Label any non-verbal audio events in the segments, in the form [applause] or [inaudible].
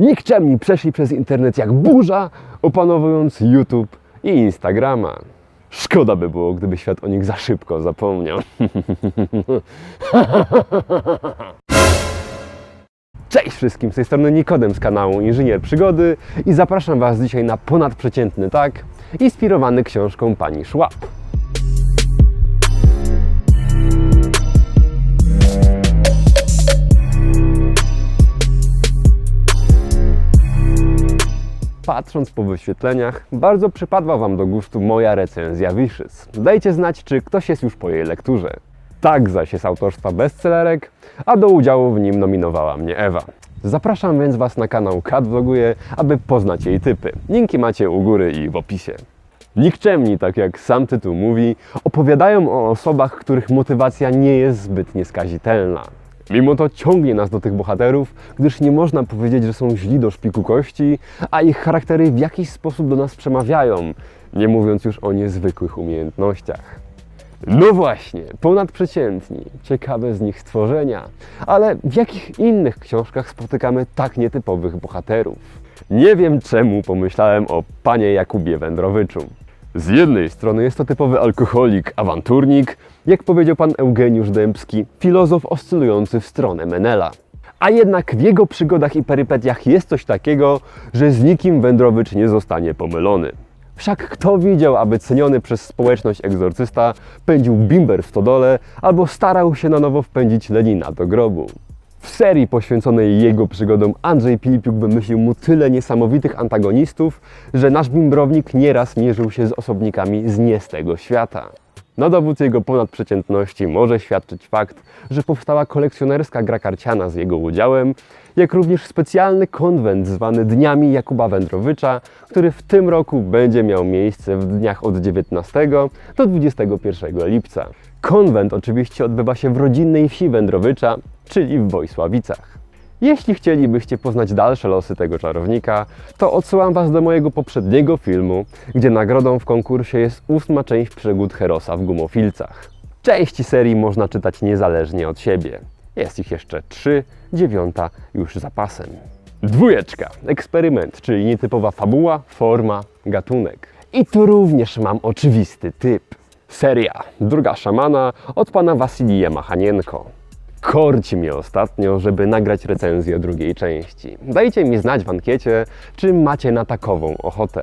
nikczemni przeszli przez internet jak burza, opanowując YouTube i Instagrama. Szkoda by było, gdyby świat o nich za szybko zapomniał. [laughs] Cześć wszystkim, z tej strony Nikodem z kanału Inżynier Przygody i zapraszam Was dzisiaj na ponadprzeciętny tak, inspirowany książką pani Schwab. Patrząc po wyświetleniach, bardzo przypadła Wam do gustu moja recenzja Wishes. Dajcie znać, czy ktoś jest już po jej lekturze. Tak zaś jest autorstwa bestsellerek, a do udziału w nim nominowała mnie Ewa. Zapraszam więc Was na kanał Kat Vloguje, aby poznać jej typy. Linki macie u góry i w opisie. Nikczemni, tak jak sam tytuł mówi, opowiadają o osobach, których motywacja nie jest zbyt nieskazitelna. Mimo to ciągnie nas do tych bohaterów, gdyż nie można powiedzieć, że są źli do szpiku kości, a ich charaktery w jakiś sposób do nas przemawiają, nie mówiąc już o niezwykłych umiejętnościach. No właśnie, ponadprzeciętni, ciekawe z nich stworzenia, ale w jakich innych książkach spotykamy tak nietypowych bohaterów? Nie wiem czemu pomyślałem o panie Jakubie Wędrowyczu. Z jednej strony jest to typowy alkoholik, awanturnik, jak powiedział pan Eugeniusz Dębski, filozof oscylujący w stronę Menela. A jednak w jego przygodach i perypetiach jest coś takiego, że z nikim Wędrowicz nie zostanie pomylony. Wszak kto widział, aby ceniony przez społeczność egzorcysta pędził bimber w stodole albo starał się na nowo wpędzić Lenina do grobu? W serii poświęconej jego przygodom Andrzej Pilipiuk wymyślił mu tyle niesamowitych antagonistów, że nasz bimbrownik nieraz mierzył się z osobnikami z nie z tego świata. Na dowód jego ponadprzeciętności może świadczyć fakt, że powstała kolekcjonerska gra karciana z jego udziałem, jak również specjalny konwent zwany Dniami Jakuba Wędrowicza, który w tym roku będzie miał miejsce w dniach od 19 do 21 lipca. Konwent oczywiście odbywa się w rodzinnej wsi Wędrowicza, czyli w Wojsławicach. Jeśli chcielibyście poznać dalsze losy tego czarownika, to odsyłam Was do mojego poprzedniego filmu, gdzie nagrodą w konkursie jest ósma część przygód Herosa w Gumofilcach. Części serii można czytać niezależnie od siebie. Jest ich jeszcze trzy, dziewiąta już za pasem. Dwójeczka, eksperyment, czyli nietypowa fabuła, forma, gatunek. I tu również mam oczywisty typ. Seria, druga szamana od pana Wasilija Machanienko. Korci mnie ostatnio, żeby nagrać recenzję drugiej części. Dajcie mi znać w ankiecie, czy macie na takową ochotę.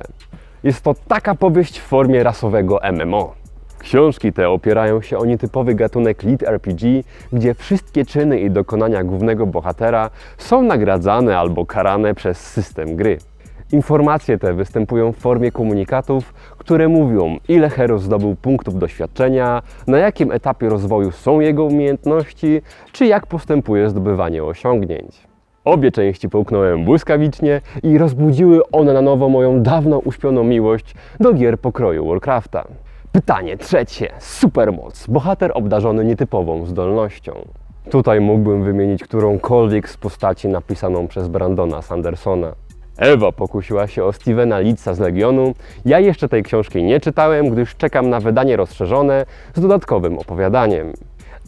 Jest to taka powieść w formie rasowego MMO. Książki te opierają się o nietypowy gatunek lead RPG, gdzie wszystkie czyny i dokonania głównego bohatera są nagradzane albo karane przez system gry. Informacje te występują w formie komunikatów, które mówią, ile hero zdobył punktów doświadczenia, na jakim etapie rozwoju są jego umiejętności, czy jak postępuje zdobywanie osiągnięć. Obie części połknąłem błyskawicznie i rozbudziły one na nowo moją dawno uśpioną miłość do gier pokroju Warcrafta. Pytanie trzecie. Supermoc. Bohater obdarzony nietypową zdolnością. Tutaj mógłbym wymienić którąkolwiek z postaci napisaną przez Brandona Sandersona. Ewa pokusiła się o Stevena Litza z Legionu. Ja jeszcze tej książki nie czytałem, gdyż czekam na wydanie rozszerzone z dodatkowym opowiadaniem.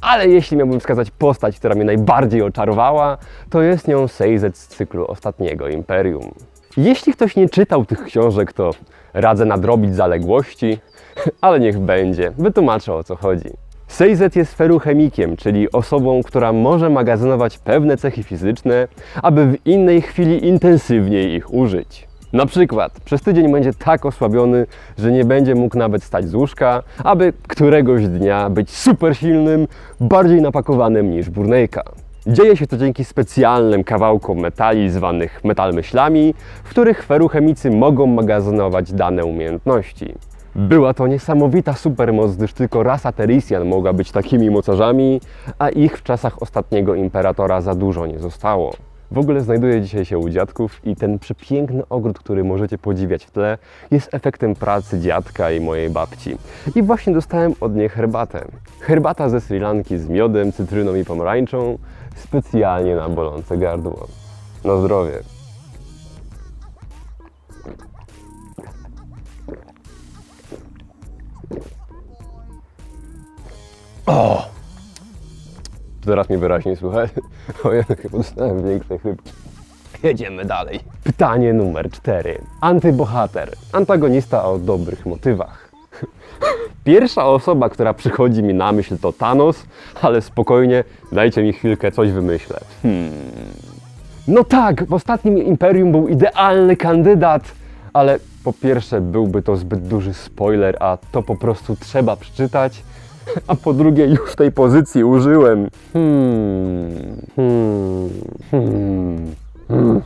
Ale jeśli miałbym wskazać postać, która mnie najbardziej oczarowała, to jest nią Seize z cyklu Ostatniego Imperium. Jeśli ktoś nie czytał tych książek, to radzę nadrobić zaległości, [laughs] ale niech będzie, wytłumaczę o co chodzi. Seizet jest feruchemikiem, czyli osobą, która może magazynować pewne cechy fizyczne, aby w innej chwili intensywniej ich użyć. Na przykład przez tydzień będzie tak osłabiony, że nie będzie mógł nawet stać z łóżka, aby któregoś dnia być super silnym, bardziej napakowanym niż burnejka. Dzieje się to dzięki specjalnym kawałkom metali zwanych metalmyślami, w których feruchemicy mogą magazynować dane umiejętności. Była to niesamowita supermoc, gdyż tylko rasa Teresian mogła być takimi mocarzami, a ich w czasach ostatniego imperatora za dużo nie zostało. W ogóle znajduję dzisiaj się u dziadków i ten przepiękny ogród, który możecie podziwiać w tle, jest efektem pracy dziadka i mojej babci. I właśnie dostałem od niej herbatę. Herbata ze Sri Lanki z miodem, cytryną i pomarańczą, specjalnie na bolące gardło. Na zdrowie. O! Teraz mnie wyraźnie słychać. O ja chyba dostałem większe chrypki. Jedziemy dalej. Pytanie numer 4. Antybohater. Antagonista o dobrych motywach. Pierwsza osoba, która przychodzi mi na myśl to Thanos, ale spokojnie, dajcie mi chwilkę, coś wymyślę. Hmm. No tak, w ostatnim Imperium był idealny kandydat, ale po pierwsze byłby to zbyt duży spoiler, a to po prostu trzeba przeczytać, a po drugie już tej pozycji użyłem. Hmm, hmm, hmm, hmm.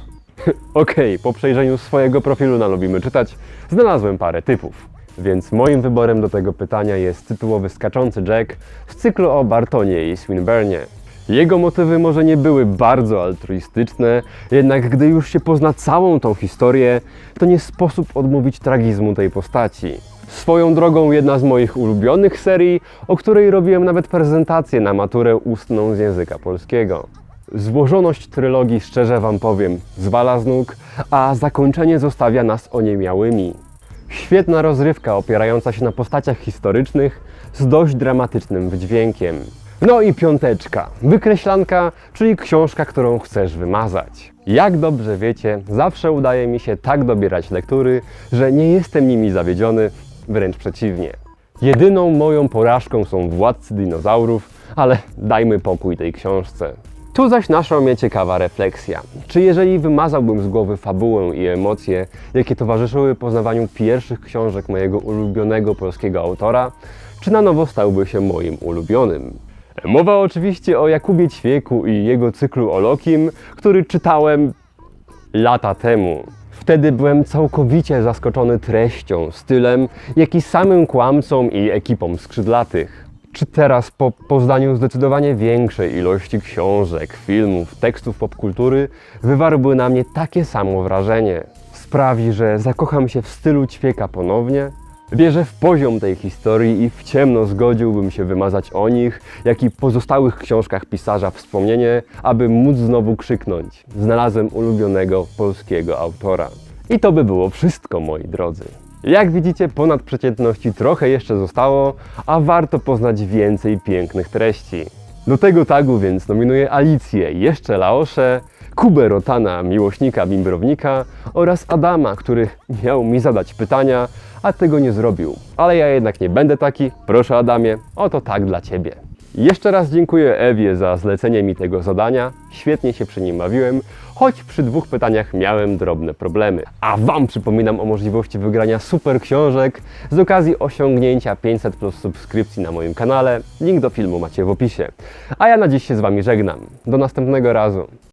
Okej, po przejrzeniu swojego profilu na Lubimy Czytać znalazłem parę typów. Więc moim wyborem do tego pytania jest tytułowy skaczący Jack z cyklu o Bartonie i Swinburnie. Jego motywy może nie były bardzo altruistyczne, jednak gdy już się pozna całą tą historię, to nie sposób odmówić tragizmu tej postaci. Swoją drogą jedna z moich ulubionych serii, o której robiłem nawet prezentację na maturę ustną z języka polskiego. Złożoność trylogii, szczerze Wam powiem, zwala z nóg, a zakończenie zostawia nas oniemiałymi. Świetna rozrywka opierająca się na postaciach historycznych z dość dramatycznym wydźwiękiem. No i piąteczka, wykreślanka, czyli książka, którą chcesz wymazać. Jak dobrze wiecie, zawsze udaje mi się tak dobierać lektury, że nie jestem nimi zawiedziony, wręcz przeciwnie. Jedyną moją porażką są władcy dinozaurów, ale dajmy pokój tej książce. Tu zaś naszła mnie ciekawa refleksja. Czy jeżeli wymazałbym z głowy fabułę i emocje, jakie towarzyszyły poznawaniu pierwszych książek mojego ulubionego polskiego autora, czy na nowo stałby się moim ulubionym? Mowa oczywiście o Jakubie Ćwieku i jego cyklu o Lokim, który czytałem lata temu. Wtedy byłem całkowicie zaskoczony treścią, stylem, jak i samym kłamcą i ekipą skrzydlatych. Czy teraz po poznaniu zdecydowanie większej ilości książek, filmów, tekstów popkultury wywarłby na mnie takie samo wrażenie? Sprawi, że zakocham się w stylu ćwieka ponownie? Wierzę w poziom tej historii i w ciemno zgodziłbym się wymazać o nich, jak i pozostałych książkach pisarza wspomnienie, aby móc znowu krzyknąć. Znalazłem ulubionego polskiego autora. I to by było wszystko, moi drodzy. Jak widzicie, ponad przeciętności trochę jeszcze zostało, a warto poznać więcej pięknych treści. Do tego tagu więc nominuję Alicję, jeszcze Laosze, Kubę Rotana, miłośnika bimbrownika oraz Adama, który miał mi zadać pytania, a tego nie zrobił. Ale ja jednak nie będę taki. Proszę Adamie, oto tak dla Ciebie. Jeszcze raz dziękuję Ewie za zlecenie mi tego zadania. Świetnie się przy nim bawiłem, choć przy dwóch pytaniach miałem drobne problemy. A Wam przypominam o możliwości wygrania super książek z okazji osiągnięcia 500 plus subskrypcji na moim kanale. Link do filmu macie w opisie. A ja na dziś się z Wami żegnam. Do następnego razu.